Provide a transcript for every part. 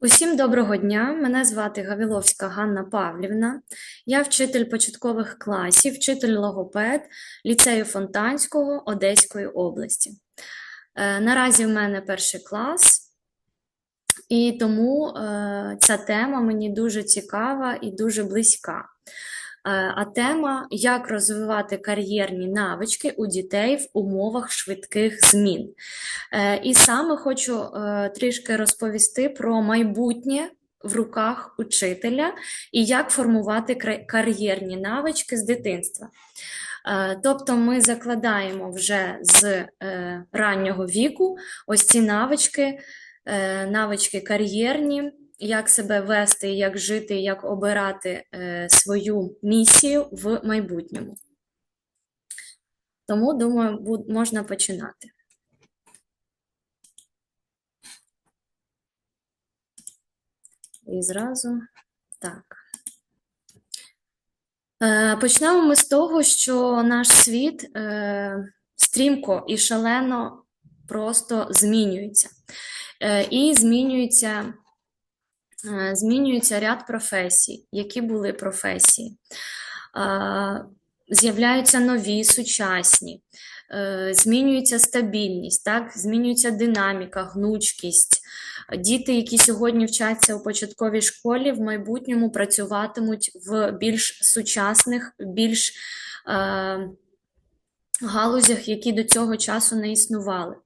Усім доброго дня! Мене звати Гавіловська Ганна Павлівна. Я вчитель початкових класів, вчитель логопед ліцею Фонтанського Одеської області. Е, Наразі в мене перший клас, і тому е, ця тема мені дуже цікава і дуже близька. Е, А тема як розвивати кар'єрні навички у дітей в умовах швидких змін. Е, І саме хочу е, трішки розповісти про майбутнє в руках учителя і як формувати кар'єрні навички з дитинства. Тобто ми закладаємо вже з раннього віку ось ці навички, навички кар'єрні, як себе вести, як жити, як обирати е, свою місію в майбутньому. Тому, думаю, можна починати. І зразу так. Е, Почнемо ми з того, що наш світ е, стрімко і шалено просто змінюється. І змінюється, змінюється ряд професій. Які були професії? Е, З'являються нові, сучасні, е, змінюється стабільність, так? Змінюється динаміка, гнучкість. Діти, які сьогодні вчаться у початковій школі, в майбутньому працюватимуть в більш сучасних, більш е, галузях, які до цього часу не існували.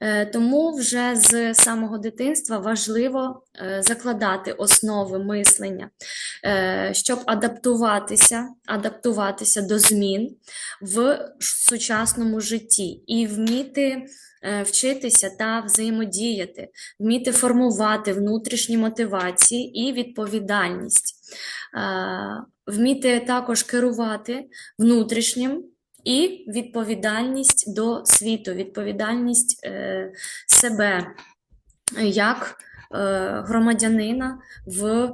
Е, Тому вже з самого дитинства важливо е, закладати основи мислення, е, щоб адаптуватися, адаптуватися до змін в сучасному житті і вміти вчитися та взаємодіяти, вміти формувати внутрішні мотивації і відповідальність, вміти також керувати внутрішнім і відповідальність до світу, відповідальність е, себе як е, громадянина в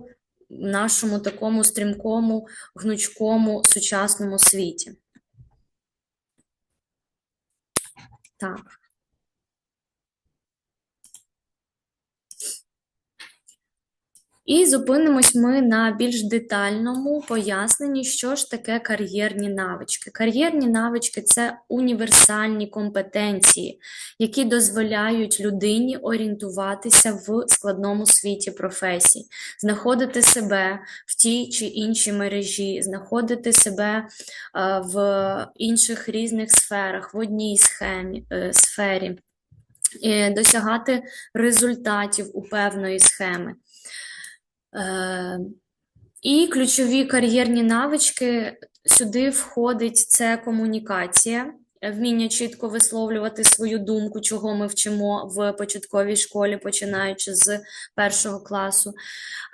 нашому такому стрімкому, гнучкому сучасному світі. Так. І зупинимось ми на більш детальному поясненні, що ж таке кар'єрні навички. Кар'єрні навички це універсальні компетенції, які дозволяють людині орієнтуватися в складному світі професій, знаходити себе в тій чи іншій мережі, знаходити себе е, в інших різних сферах, в одній схемі, е, сфері, досягати результатів у певної схеми. Е, І ключові кар'єрні навички. Сюди входить це комунікація, вміння чітко висловлювати свою думку, чого ми вчимо в початковій школі, починаючи з першого класу.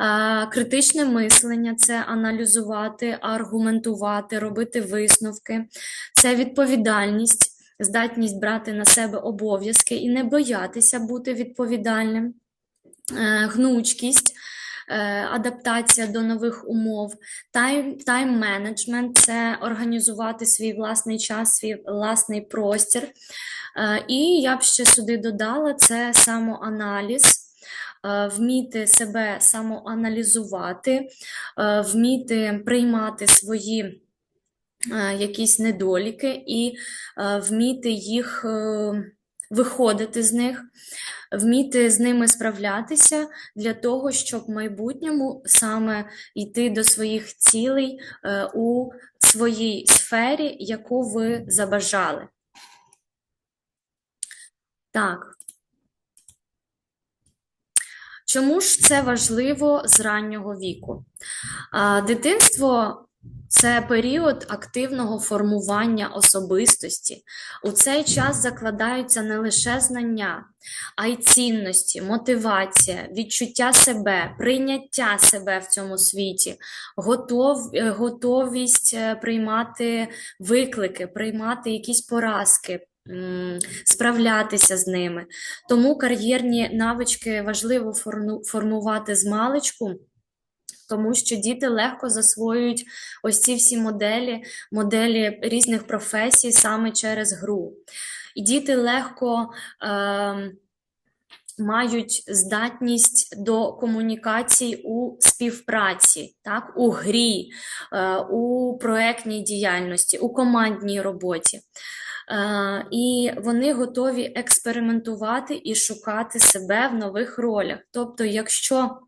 Е, Критичне мислення це аналізувати, аргументувати, робити висновки, це відповідальність, здатність брати на себе обов'язки і не боятися бути відповідальним, Е, гнучкість адаптація до нових умов, тайм, тайм-менеджмент це організувати свій власний час, свій власний простір. Е, І я б ще сюди додала це самоаналіз. е, Вміти себе самоаналізувати, е, вміти приймати свої е, якісь недоліки і е, вміти їх е, виходити з них, вміти з ними справлятися для того, щоб в майбутньому саме йти до своїх цілей е, у своїй сфері, яку ви забажали. Так. Чому ж це важливо з раннього віку? Дитинство це період активного формування особистості. У цей час закладаються не лише знання, а й цінності, мотивація, відчуття себе, прийняття себе в цьому світі, готов, готовість е, приймати виклики, приймати якісь поразки. Справлятися з ними. Тому кар'єрні навички важливо формувати з маличку, тому що діти легко засвоюють ось ці всі моделі, моделі різних професій саме через гру. І діти легко ем, мають здатність до комунікації у співпраці, так, у грі, е, у проектній діяльності, у командній роботі. Е, І вони готові експериментувати і шукати себе в нових ролях. Тобто, якщо Е,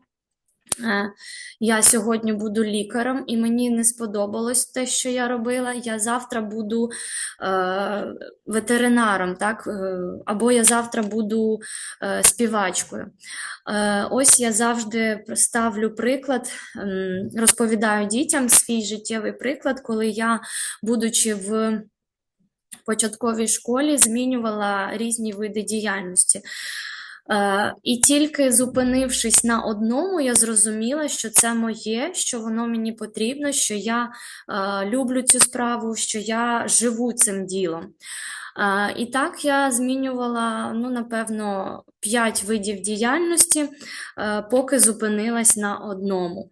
Я сьогодні буду лікарем, і мені не сподобалось те, що я робила. Я завтра буду е, ветеринаром, так? Е, або я завтра буду е, співачкою. Е, ось я завжди ставлю приклад, розповідаю дітям свій життєвий приклад, коли я, будучи в початковій школі, змінювала різні види діяльності. Е, І тільки зупинившись на одному, я зрозуміла, що це моє, що воно мені потрібно, що я е, люблю цю справу, що я живу цим ділом. Е, І так я змінювала, ну, напевно, п'ять видів діяльності, поки зупинилась на одному.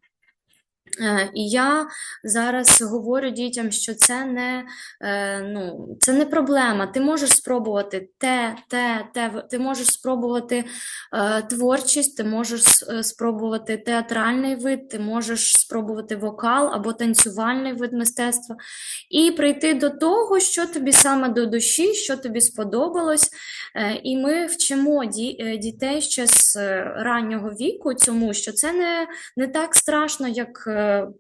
Е, І я зараз говорю дітям, що це не, е, ну, це не проблема. Ти можеш спробувати те, те, те. Ти можеш спробувати е, творчість, ти можеш спробувати театральний вид, ти можеш спробувати вокал або танцювальний вид мистецтва, і прийти до того, що тобі саме до душі, що тобі сподобалось. І ми вчимо дітей ще з раннього віку цьому, що це не не так страшно, як,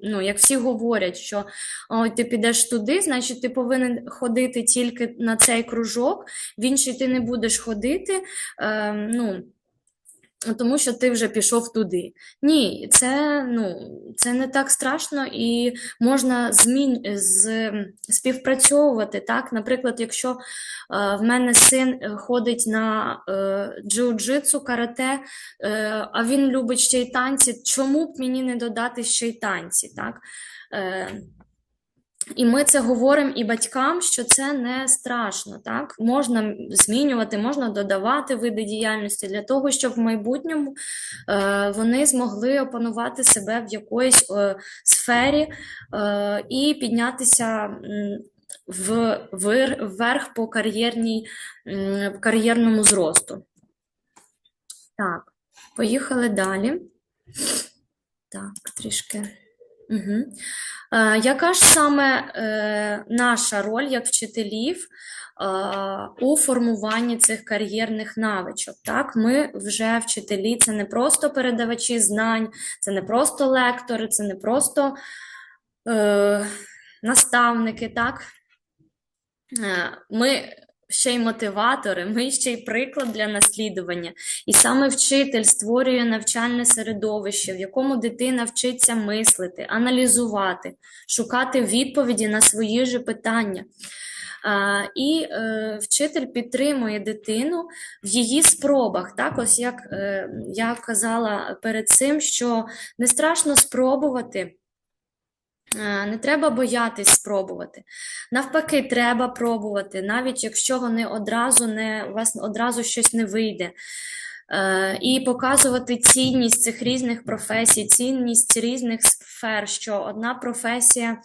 ну, як всі говорять, що ой, ти підеш туди, значить ти повинен ходити тільки на цей кружок, в інший ти не будеш ходити. Е, ну, тому що ти вже пішов туди. Ні, це, ну, це не так страшно і можна змін, з, співпрацьовувати. Так? Наприклад, якщо е, в мене син ходить на е, джиу-джитсу, карате, е, а він любить ще й танці, чому б мені не додати ще й танці? Так? Е, і ми це говоримо і батькам, що це не страшно, так? Можна змінювати, можна додавати види діяльності для того, щоб в майбутньому е, вони змогли опанувати себе в якоїсь е, сфері е, і піднятися м, в, вверх по кар'єрній, м, кар'єрному зросту. Так, поїхали далі. Так, трішки. Угу. Е, яка ж саме е, наша роль як вчителів е, у формуванні цих кар'єрних навичок? Так, ми вже вчителі, це не просто передавачі знань, це не просто лектори, це не просто е, наставники, так? Е, Ми ще й мотиватори, ми ще й приклад для наслідування. І саме вчитель створює навчальне середовище, в якому дитина вчиться мислити, аналізувати, шукати відповіді на свої ж питання. А, І е, вчитель підтримує дитину в її спробах. Так, ось як е, я казала перед цим, що не страшно спробувати. Е, Не треба боятись спробувати. Навпаки, треба пробувати, навіть якщо вони одразу не, у вас одразу щось не вийде. Е, І показувати цінність цих різних професій, цінність різних сфер, що одна професія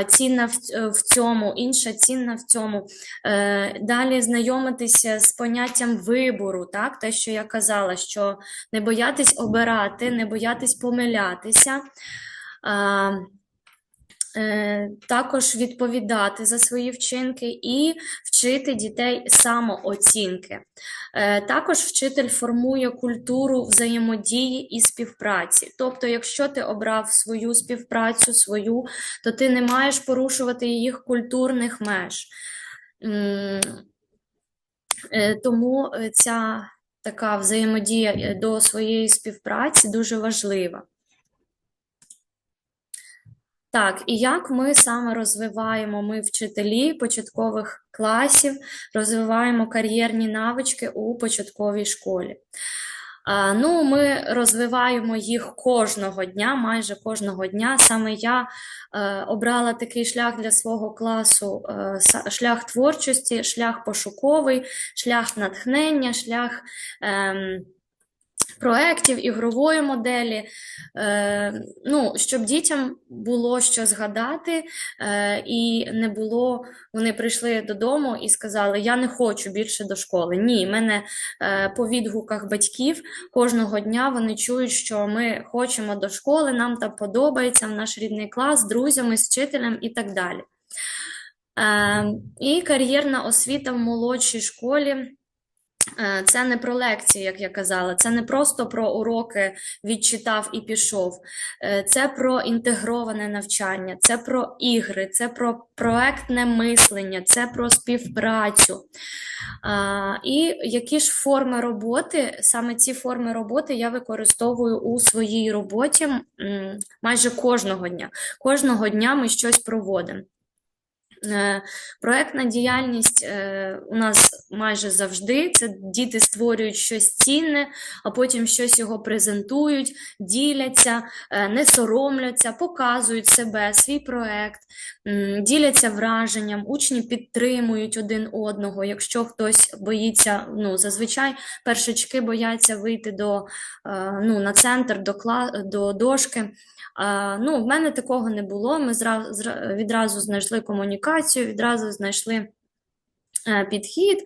е, цінна в, цьому, інша цінна в цьому. Далі знайомитися з поняттям вибору, так? те, що я казала, що не боятись обирати, не боятись помилятися. Е, Також відповідати за свої вчинки і вчити дітей самооцінки. Е, Також вчитель формує культуру взаємодії і співпраці. Тобто, якщо ти обрав свою співпрацю, свою, то ти не маєш порушувати їх культурних меж. Е, Тому ця така взаємодія до своєї співпраці дуже важлива. Так, і як ми саме розвиваємо, ми вчителі початкових класів, розвиваємо кар'єрні навички у початковій школі. Ну, ми розвиваємо їх кожного дня, майже кожного дня. Саме я е, обрала такий шлях для свого класу: е, шлях творчості, шлях пошуковий, шлях натхнення, шлях. ем, проєктів, ігрової моделі, е, ну, щоб дітям було що згадати, е, і не було, вони прийшли додому і сказали, я не хочу більше до школи. Ні, мене е, по відгуках батьків кожного дня вони чують, що ми хочемо до школи, нам там подобається, наш рідний клас, з друзями, з вчителем і так далі. Е, і кар'єрна освіта в молодшій школі. Е, Це не про лекції, як я казала, це не просто про уроки відчитав і пішов. Е, Це про інтегроване навчання, це про ігри, це про проектне мислення, це про співпрацю. І які ж форми роботи, саме ці форми роботи я використовую у своїй роботі майже кожного дня. Кожного дня ми щось проводимо. Е, Проектна діяльність е, у нас майже завжди. Це діти створюють щось цінне, а потім щось його презентують, діляться, е, не соромляться, показують себе, свій проект, діляться враженням, учні підтримують один одного. Якщо хтось боїться, ну зазвичай першачки бояться вийти до ну, на центр, до кла... до дошки. Ну, в мене такого не було. Ми зра- зра- відразу знайшли комунікацію, відразу знайшли е, підхід,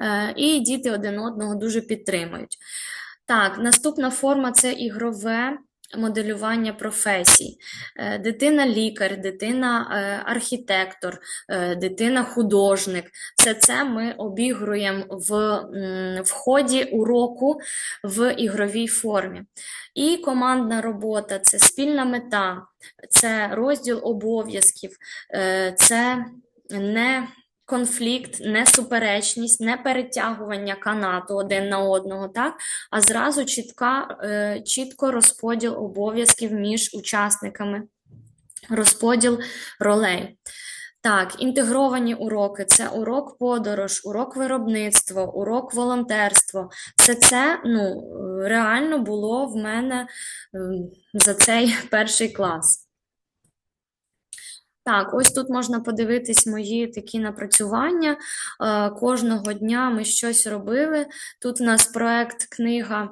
е, і діти один одного дуже підтримують. Так, наступна форма це ігрове моделювання професій. Е, Дитина лікар, дитина е, архітектор, е, дитина художник. Все це ми обігруємо в, в ході уроку в ігровій формі. І командна робота це спільна мета, це розділ обов'язків, це не конфлікт, не суперечність, не перетягування канату один на одного, так? а зразу чітка, е, чітко розподіл обов'язків між учасниками, розподіл ролей. Так, інтегровані уроки це урок подорож, урок виробництво, урок волонтерство. Все це ну, реально було в мене ем, за цей перший клас. Так, ось тут можна подивитись мої такі напрацювання. Е, Кожного дня ми щось робили. Тут у нас проект книга,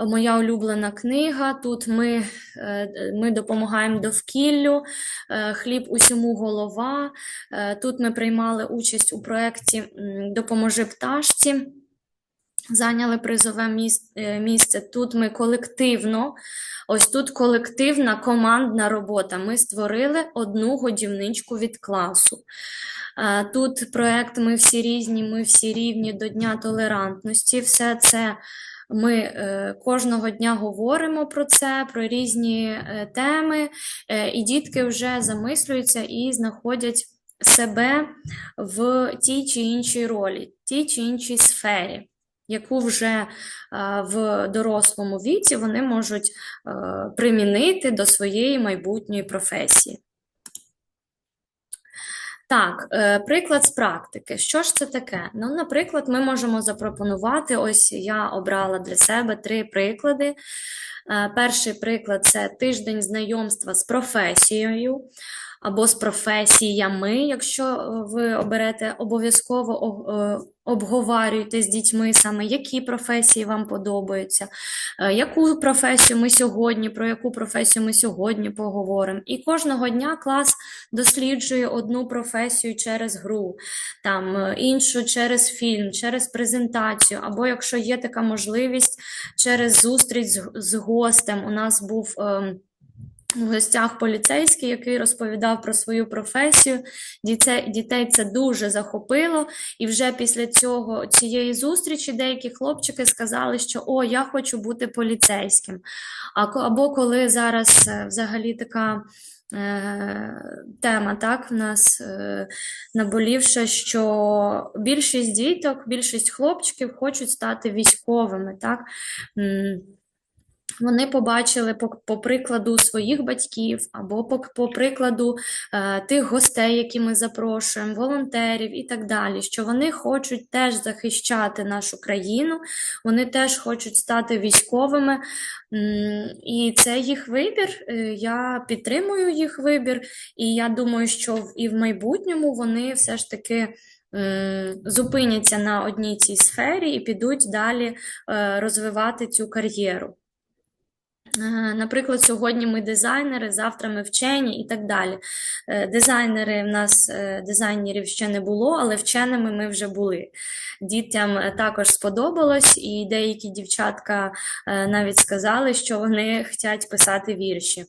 е, моя улюблена книга. Тут ми, е, ми допомагаємо довкіллю, хліб усьому голова. Тут ми приймали участь у проєкті Допоможи пташці. Зайняли призове е, місце. Тут ми колективно, ось тут колективна командна робота. Ми створили одну годівничку від класу. Е, Тут проект Ми всі різні, ми всі рівні до Дня толерантності. Все це ми е, кожного дня говоримо про це, про різні теми, і дітки вже замислюються і знаходять себе в тій чи іншій ролі, тій чи іншій сфері яку вже е, в дорослому віці вони можуть е, примінити до своєї майбутньої професії. Так, е, приклад з практики. Що ж це таке? Ну, наприклад, ми можемо запропонувати, ось я обрала для себе три приклади. Перший приклад це тиждень знайомства з професією або з професіями. Якщо е, ви оберете, обов'язково е, обговорюйте з дітьми саме, які професії вам подобаються, е, яку професію ми сьогодні, про яку професію ми сьогодні поговоримо. І кожного дня клас досліджує одну професію через гру, там е, іншу через фільм, через презентацію, або якщо є така можливість, через зустріч з, гостем. У нас був. ем, в гостях поліцейський, який розповідав про свою професію. Дітей, дітей це дуже захопило. І вже після цього, цієї зустрічі деякі хлопчики сказали, що о, я хочу бути поліцейським. Або коли зараз е, взагалі така е, тема, так, в нас е, наболівша, що більшість діток, більшість хлопчиків хочуть стати військовими, так. Вони побачили по, по прикладу своїх батьків або по, по прикладу е, тих гостей, які ми запрошуємо, волонтерів і так далі, що вони хочуть теж захищати нашу країну, вони теж хочуть стати військовими, і це їх вибір. е, Я підтримую їх вибір, і я думаю, що і в майбутньому вони все ж таки зупиняться на одній цій сфері і підуть далі е, розвивати цю кар'єру. Наприклад, сьогодні ми дизайнери, завтра ми вчені і так далі. Е, Дизайнери в нас е, дизайнерів ще не було, але вченими ми вже були. Дітям е, також сподобалось, і деякі дівчатка навіть сказали, що вони хочуть писати вірші.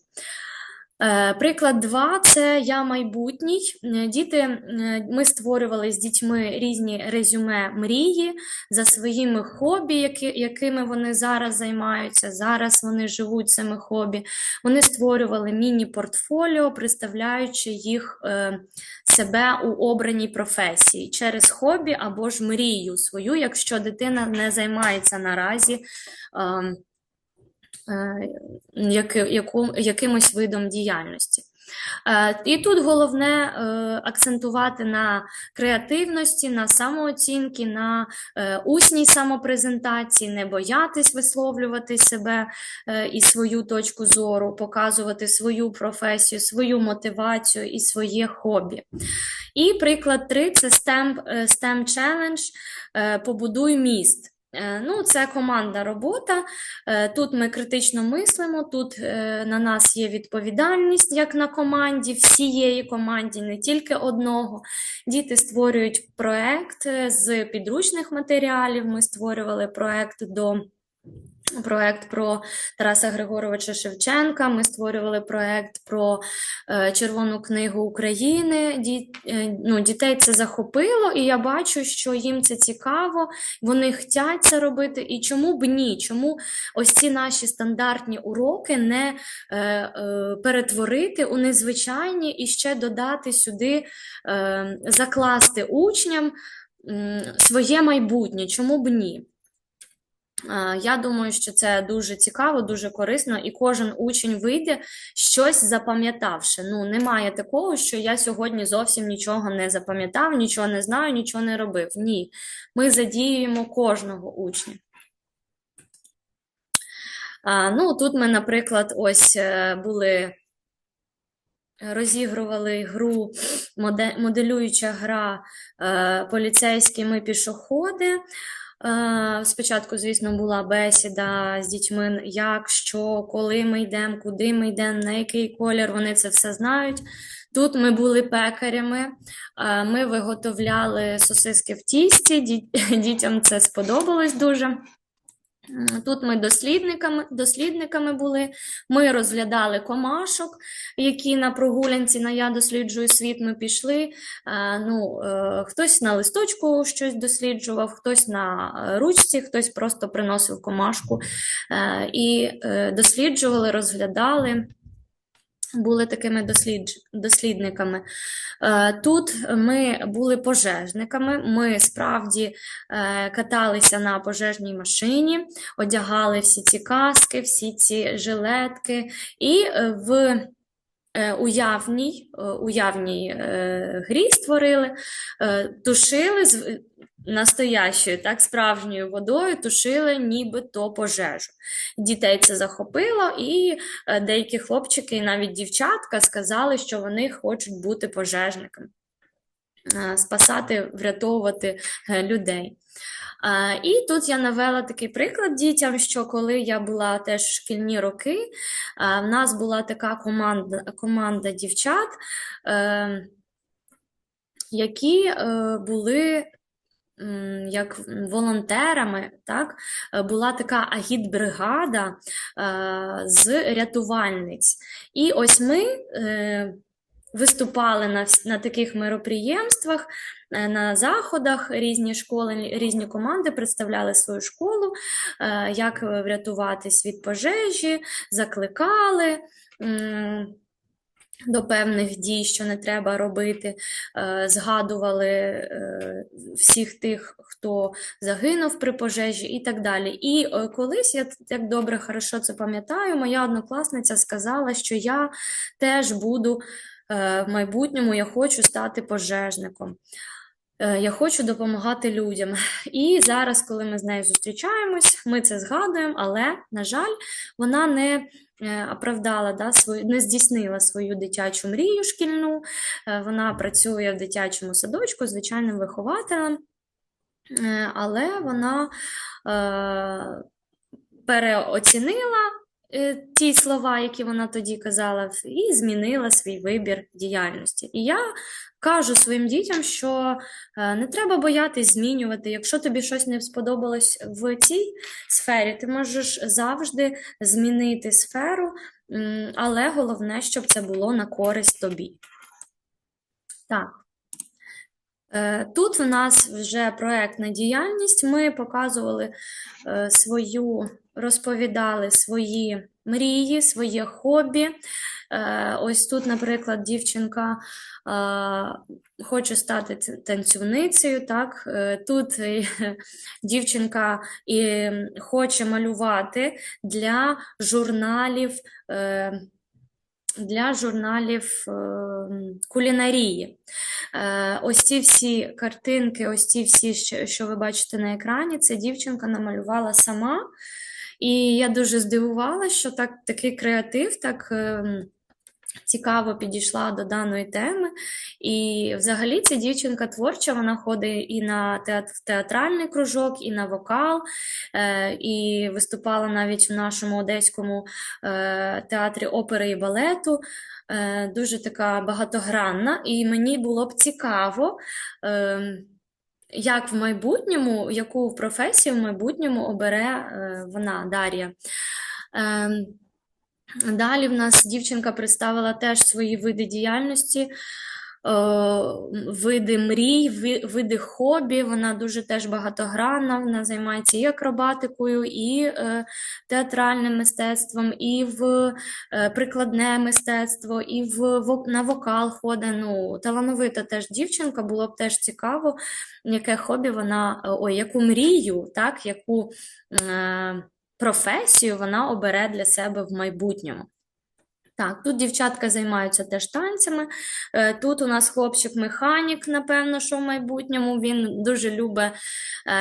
Е, Приклад 2 – це я майбутній. Е, Діти, е, ми створювали з дітьми різні резюме мрії за своїми хобі, які, якими вони зараз займаються. Зараз вони живуть цими хобі. Вони створювали міні-портфоліо, представляючи їх себе у обраній професії через хобі або ж мрію свою, якщо дитина не займається наразі. Е, якимось видом діяльності. Е, І тут головне е, акцентувати на креативності, на самооцінки, на усній самопрезентації, не боятись висловлювати себе і свою точку зору, показувати свою професію, свою мотивацію і своє хобі. І приклад 3 – це STEM, STEM Challenge «Побудуй міст». Е, Ну, це командна робота. Е, Тут ми критично мислимо, тут е, на нас є відповідальність, як на команді, всієї команді, не тільки одного. Діти створюють проект з підручних матеріалів. Ми створювали проект до. Проект про Тараса Григоровича Шевченка. Ми створювали проект про е, Червону книгу України. Ді, е, ну, дітей це захопило, і я бачу, що їм це цікаво, вони хочуть це робити. І чому б ні? Чому ось ці наші стандартні уроки не е, е, перетворити у незвичайні і ще додати сюди, е, закласти учням м, своє майбутнє? Чому б ні? Е, Я думаю, що це дуже цікаво, дуже корисно, і кожен учень вийде щось запам'ятавши. Ну, немає такого, що я сьогодні зовсім нічого не запам'ятав, нічого не знаю, нічого не робив. Ні, ми задіюємо кожного учня. А, Ну, тут ми, наприклад, ось е, були. Розігрували гру моделююча гра е, поліцейські ми пішоходи. Е, Спочатку, звісно, була бесіда з дітьми, як, що, коли ми йдемо, куди ми йдемо, на який колір, вони це все знають. Тут ми були пекарями, е, ми виготовляли сосиски в тісті, дітям це сподобалось дуже. Тут ми дослідниками, дослідниками були, ми розглядали комашок, які на прогулянці на Я досліджую світ ми пішли. Е, Ну, е, хтось на листочку щось досліджував, хтось на ручці, хтось просто приносив комашку е, і досліджували, розглядали. Були такими дослідж... дослідниками. Е, Тут ми були пожежниками. Ми справді е, каталися на пожежній машині, одягали всі ці каски, всі ці жилетки, і е, в уявній, уявній грі створили, тушили настоящою, так, справжньою водою, тушили нібито пожежу. Дітей це захопило, і е, деякі хлопчики, і навіть дівчатка сказали, що вони хочуть бути пожежниками, е, спасати, врятовувати е, людей. І тут я навела такий приклад дітям, що коли я була теж в шкільні роки, в нас була така команда, команда дівчат, е, які були як волонтерами, так, е, була така агітбригада е, з рятувальниць. І ось ми е, виступали на, на таких мероприємствах, на заходах, різні школи, різні команди представляли свою школу, як врятуватись від пожежі, закликали. До певних дій, що не треба робити, е, згадували е, всіх тих, хто загинув при пожежі і так далі. І е, колись, я як добре, хорошо це пам'ятаю, моя однокласниця сказала, що я теж буду в майбутньому, я хочу стати пожежником. Я хочу допомагати людям. І зараз, коли ми з нею зустрічаємось, ми це згадуємо, але, на жаль, вона не оправдала, да, свою, не здійснила свою дитячу мрію шкільну. Е, Вона працює в дитячому садочку звичайним вихователем, Е, але вона е, переоцінила е, ті слова, які вона тоді казала, і змінила свій вибір діяльності. І я кажу своїм дітям, що е, не треба боятись змінювати. Якщо тобі щось не сподобалось в цій сфері, ти можеш завжди змінити сферу, але головне, щоб це було на користь тобі. Так. Е, Тут у нас вже проектна діяльність. Ми показували е, свою, розповідали свої мрії, своє хобі. Е, Ось тут, наприклад, дівчинка хоче стати танцівницею. Так? Тут дівчинка хоче малювати для журналів. Для журналів е, кулінарії. Е, Ось ці всі картинки, ось ці всі, що, що ви бачите на екрані, це дівчинка намалювала сама. І я дуже здивувалася, що так, такий креатив так ем, цікаво підійшла до даної теми. І взагалі ця дівчинка творча, вона ходить і на театральний кружок, і на вокал, е, і виступала навіть у нашому одеському е, театрі опери і балету. Е, Дуже така багатогранна, і мені було б цікаво, ем, як в майбутньому, яку професію в майбутньому обере вона, Дар'я. Далі в нас дівчинка представила теж свої види діяльності, е, види мрій, види хобі. Вона дуже теж багатогранна, вона займається і акробатикою, і е, театральним мистецтвом, і в е, прикладне мистецтво, і в, на вокал ходить. Ну, талановита теж дівчинка, було б теж цікаво, яке хобі вона, ой, яку мрію, так, яку професію вона обере для себе в майбутньому. Так, тут дівчатка займаються теж танцями. Е, Тут у нас хлопчик-механік, напевно, що в майбутньому він дуже любить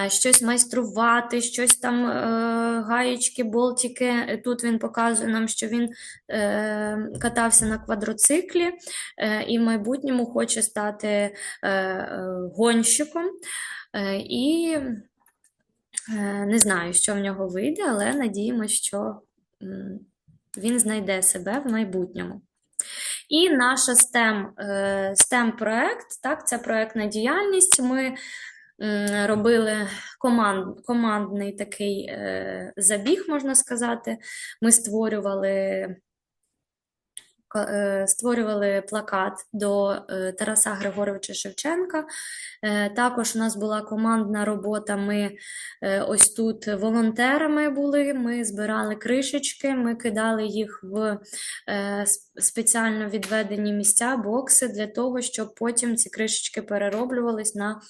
е, щось майструвати, щось там е, гаєчки, болтики. Тут він показує нам, що він катався на квадроциклі і в майбутньому хоче стати гонщиком. І Не знаю, що в нього вийде, але надіємося, що він знайде себе в майбутньому. І наша STEM, е, STEM-проект, так, це проектна діяльність. Ми робили команд, командний такий е, забіг, можна сказати. Ми створювали е, створювали плакат до е, Тараса Григоровича Шевченка. Е, Також у нас була командна робота. Ми е, ось тут волонтерами були. Ми збирали кришечки, ми кидали їх в е, спеціально відведені місця, бокси для того, щоб потім ці кришечки перероблювались на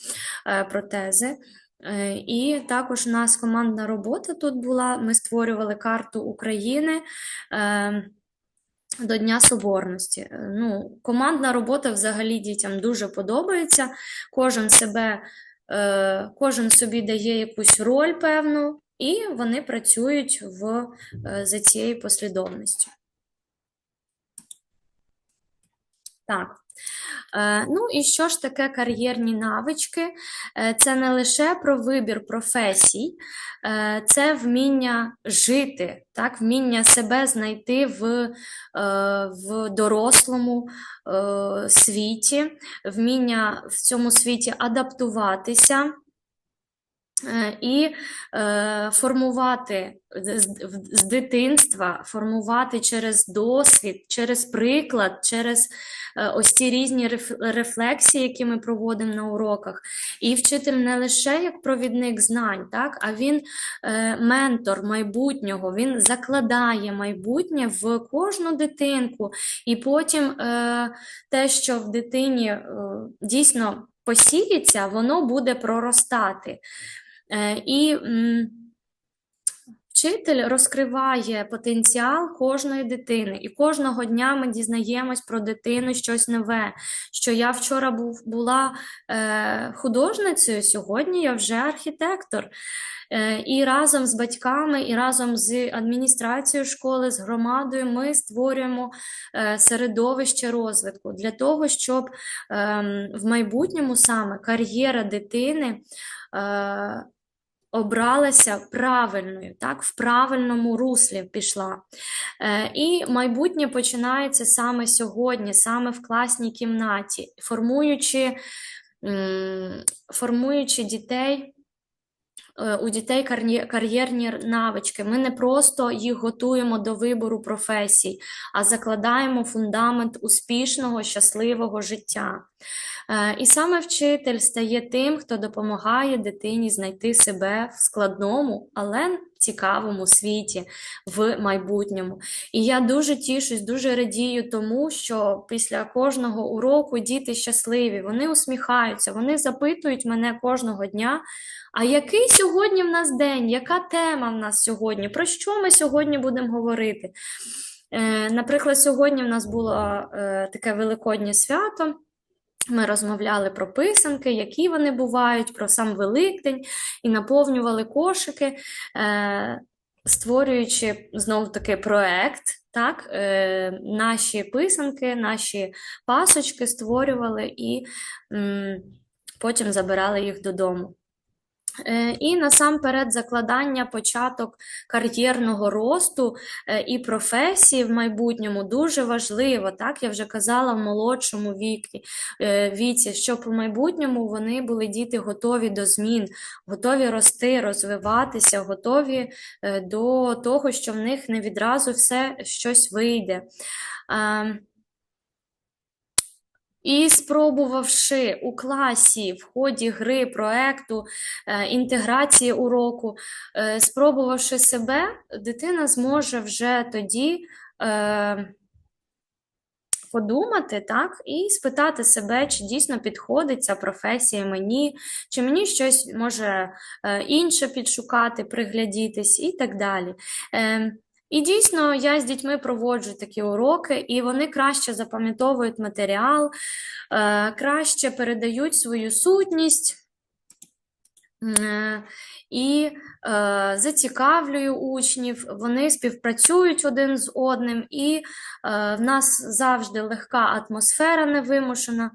е, протези. Е, І також у нас командна робота тут була. Ми створювали карту України. До Дня Соборності. Е, Ну, командна робота взагалі дітям дуже подобається. Кожен себе, е, кожен собі дає якусь роль певну, і вони працюють в, е, за цією послідовністю. Так. Е, Ну і що ж таке кар'єрні навички? Е, Це не лише про вибір професій, е, це вміння жити, так, вміння себе знайти в, в дорослому світі, вміння в цьому світі адаптуватися. Е, І е, формувати з, дитинства, формувати через досвід, через приклад, через е, ось ці різні реф- рефлексії, які ми проводимо на уроках. І вчитель не лише як провідник знань, так, а він е, ментор майбутнього, він закладає майбутнє в кожну дитинку. І потім е, те, що в дитині е, дійсно посіється, воно буде проростати. Е, І Вчитель розкриває потенціал кожної дитини, і кожного дня ми дізнаємось про дитину щось нове. Що я вчора був, була е, художницею, сьогодні я вже архітектор. Е, І разом з батьками, і разом з адміністрацією школи, з громадою ми створюємо середовище розвитку для того, щоб ем, в майбутньому саме кар'єра дитини обралася правильною, так, в правильному руслі пішла. Е, І майбутнє починається саме сьогодні, саме в класній кімнаті, формуючи, формуючи дітей. е, У дітей кар'єрні навички. Ми не просто їх готуємо до вибору професій, а закладаємо фундамент успішного, щасливого життя. Е, І саме вчитель стає тим, хто допомагає дитині знайти себе в складному, але цікавому світі в майбутньому. І я дуже тішусь, дуже радію тому, що після кожного уроку діти щасливі, вони усміхаються, вони запитують мене кожного дня. А який сьогодні в нас день? Яка тема в нас сьогодні? Про що ми сьогодні будемо говорити? Е, Наприклад, сьогодні в нас було е, таке великоднє свято. Ми розмовляли про писанки, які вони бувають, про сам Великдень, і наповнювали кошики, е, створюючи знов таки проект. Так, е, наші писанки, наші пасочки створювали і м, потім забирали їх додому. Е, І насамперед закладання початок кар'єрного росту е, і професії в майбутньому дуже важливо. Так, я вже казала в молодшому віці, е, віці, щоб у майбутньому вони були діти готові до змін, готові рости, розвиватися, готові до того, що в них не відразу все щось вийде. Ем, і спробувавши у класі в ході гри, проекту, е, інтеграції уроку, е, спробувавши себе, дитина зможе вже тоді е, подумати, так, і спитати себе, чи дійсно підходить ця професія мені, чи мені щось може інше підшукати, приглядітись і так далі. І дійсно, я з дітьми проводжу такі уроки, і вони краще запам'ятовують матеріал, е, краще передають свою сутність. Е, І е, зацікавлюю учнів, вони співпрацюють один з одним, і в нас завжди легка атмосфера невимушена.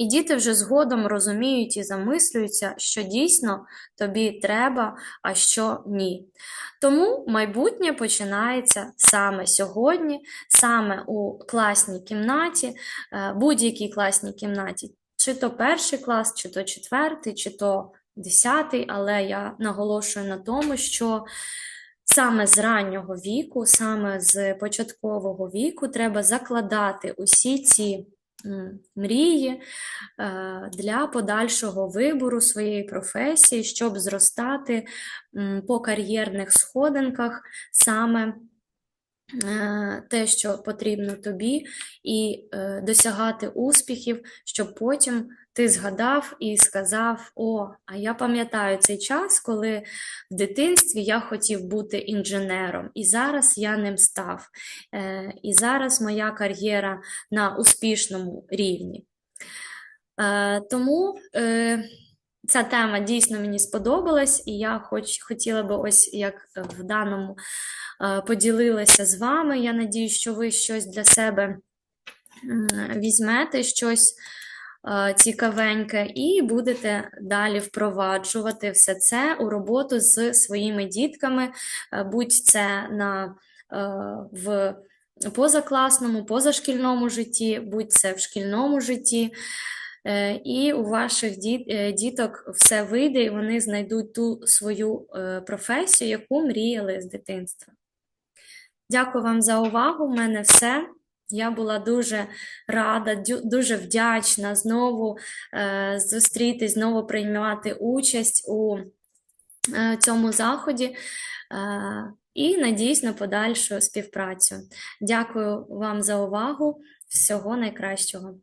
І діти вже згодом розуміють і замислюються, що дійсно тобі треба, а що ні. Тому майбутнє починається саме сьогодні, саме у класній кімнаті, е, будь-якій класній кімнаті, чи то перший клас, чи то четвертий, чи то десятий, але я наголошую на тому, що саме з раннього віку, саме з початкового віку треба закладати усі ці мрії е, для подальшого вибору своєї професії, щоб зростати по кар'єрних сходинках саме те, що потрібно тобі, і е, досягати успіхів, щоб потім ти згадав і сказав: О, а я пам'ятаю цей час, коли в дитинстві я хотів бути інженером, і зараз я ним став. Е, І зараз моя кар'єра на успішному рівні. Е, Тому е, ця тема дійсно мені сподобалась, і я хоч хотіла би ось як в даному е, поділилася з вами. Я надію, що ви щось для себе візьмете, щось е, цікавеньке, і будете далі впроваджувати все це у роботу з своїми дітками, е, будь це на в позакласному, позашкільному житті, будь це в шкільному житті. Е, І у ваших е, діток все вийде, і вони знайдуть ту свою е, професію, яку мріяли з дитинства. Дякую вам за увагу. У мене все. Я була дуже рада, дуже вдячна знову зустрітись, знову приймати участь у цьому заході. І надіюсь на подальшу співпрацю. Дякую вам за увагу. Всього найкращого.